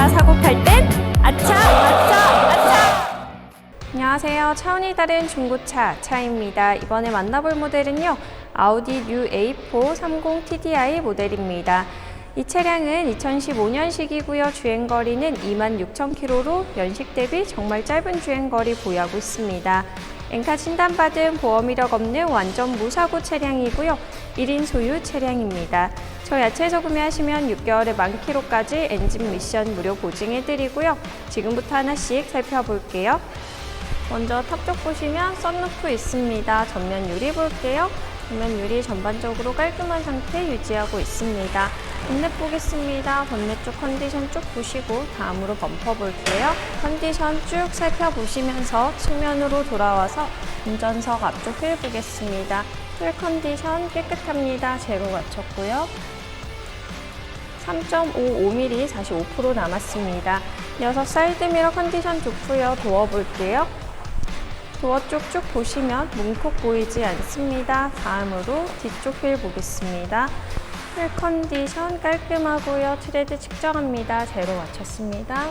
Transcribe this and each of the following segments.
차 사고 팔 땐 아차 아차 아차. 안녕하세요. 차원이 다른 중고차 차입니다. 이번에 만나볼 모델은요. 아우디 뉴 A4 30 TDI 모델입니다. 이 차량은 2015년식이고요. 주행거리는 26,000km로 연식 대비 정말 짧은 주행거리 보유하고 있습니다. 엔카 진단받은 보험 이력 없는 완전 무사고 차량이고요. 1인 소유 차량입니다. 저희 야채에서 구매하시면 6개월의 만 킬로까지 엔진 미션 무료 보증해드리고요. 지금부터 하나씩 살펴볼게요. 먼저 탑 쪽 보시면 썬루프 있습니다. 전면 유리 볼게요. 유리 전반적으로 깔끔한 상태 유지하고 있습니다. 본넷 보겠습니다. 본넷 쪽 컨디션 쭉 보시고 다음으로 범퍼 볼게요. 컨디션 쭉 살펴보시면서 측면으로 돌아와서 운전석 앞쪽 휠 보겠습니다. 휠 컨디션 깨끗합니다. 제로 맞췄고요. 3.55mm 45% 남았습니다. 이어서 사이드미러 컨디션 좋고요. 도어 볼게요. 도어 쪽쭉 보시면 문콕 보이지 않습니다. 다음으로 뒤쪽 휠 보겠습니다. 휠 컨디션 깔끔하고요. 트레드 측정합니다. 제로 맞췄습니다.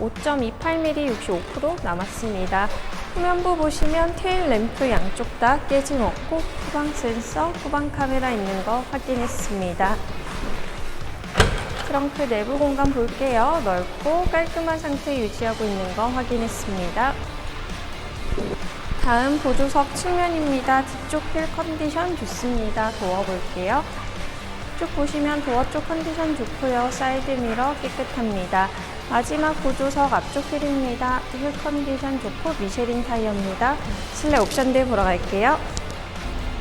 5.28mm 65% 남았습니다. 후면부 보시면 테일 램프 양쪽 다 깨짐 없고 후방 센서, 후방 카메라 있는 거 확인했습니다. 트렁크 내부 공간 볼게요. 넓고 깔끔한 상태 유지하고 있는 거 확인했습니다. 다음 보조석 측면입니다. 뒤쪽 휠 컨디션 좋습니다. 도어 볼게요. 쭉 보시면 도어 쪽 컨디션 좋고요. 사이드 미러 깨끗합니다. 마지막 보조석 앞쪽 휠입니다. 휠 컨디션 좋고 미쉐린 타이어입니다. 실내 옵션들 보러 갈게요.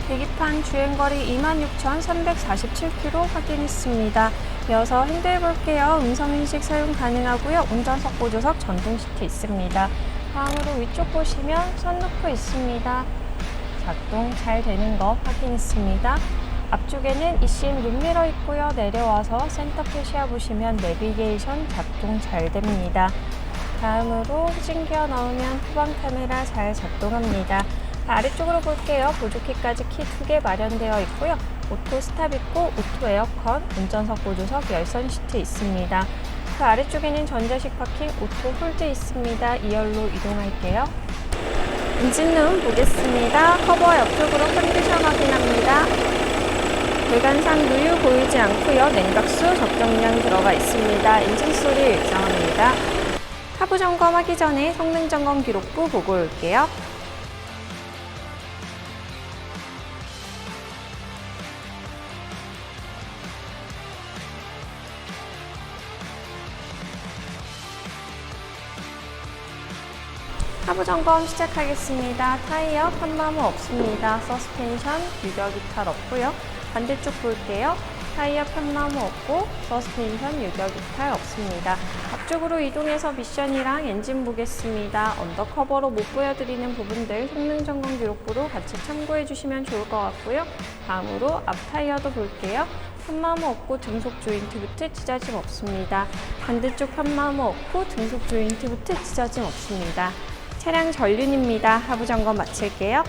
계기판 주행거리 26,347km 확인했습니다. 이어서 핸들 볼게요. 음성인식 사용 가능하고요. 운전석 보조석 전동 시트 있습니다. 다음으로 위쪽 보시면 선루프 있습니다. 작동 잘 되는 거 확인했습니다. 앞쪽에는 eCM 룸미러 있고요. 내려와서 센터 표시아 보시면 내비게이션 작동 잘 됩니다. 다음으로 후진기어 넣으면 후방 카메라 잘 작동합니다. 아래쪽으로 볼게요. 보조키까지 키두개 마련되어 있고요. 오토 스탑 있고 오토 에어컨, 운전석 보조석 열선 시트 있습니다. 그 아래쪽에는 전자식 파킹 오토 홀드 있습니다. 2열로 이동할게요. 엔진룸 보겠습니다. 커버 옆쪽으로 컨디션 확인합니다. 외관상 누유 보이지 않고요. 냉각수 적정량 들어가 있습니다. 엔진 소리 일정합니다. 하부 점검하기 전에 성능 점검 기록부 보고 올게요. 하부 점검 시작하겠습니다. 타이어 판마모 없습니다. 서스펜션 유격 이탈 없고요. 반대쪽 볼게요. 타이어 판마모 없고 서스펜션 유격 이탈 없습니다. 앞쪽으로 이동해서 미션이랑 엔진 보겠습니다. 언더커버로 못 보여드리는 부분들 성능 점검 기록부로 같이 참고해 주시면 좋을 것 같고요. 다음으로 앞 타이어도 볼게요. 판마모 없고 등속 조인트 부트 찢어짐 없습니다. 반대쪽 판마모 없고 등속 조인트 부트 찢어짐 없습니다. 차량 전륜입니다. 하부 점검 마칠게요.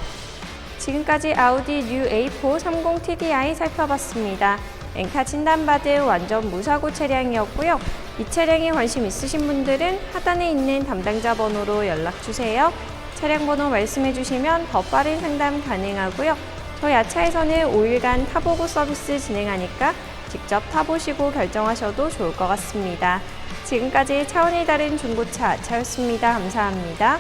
지금까지 아우디 뉴 A4 30 TDI 살펴봤습니다. 엔카 진단받은 완전 무사고 차량이었고요. 이 차량에 관심 있으신 분들은 하단에 있는 담당자 번호로 연락 주세요. 차량 번호 말씀해 주시면 더 빠른 상담 가능하고요. 저희 아차에서는 5일간 타보고 서비스 진행하니까 직접 타보시고 결정하셔도 좋을 것 같습니다. 지금까지 차원이 다른 중고차 아차였습니다. 감사합니다.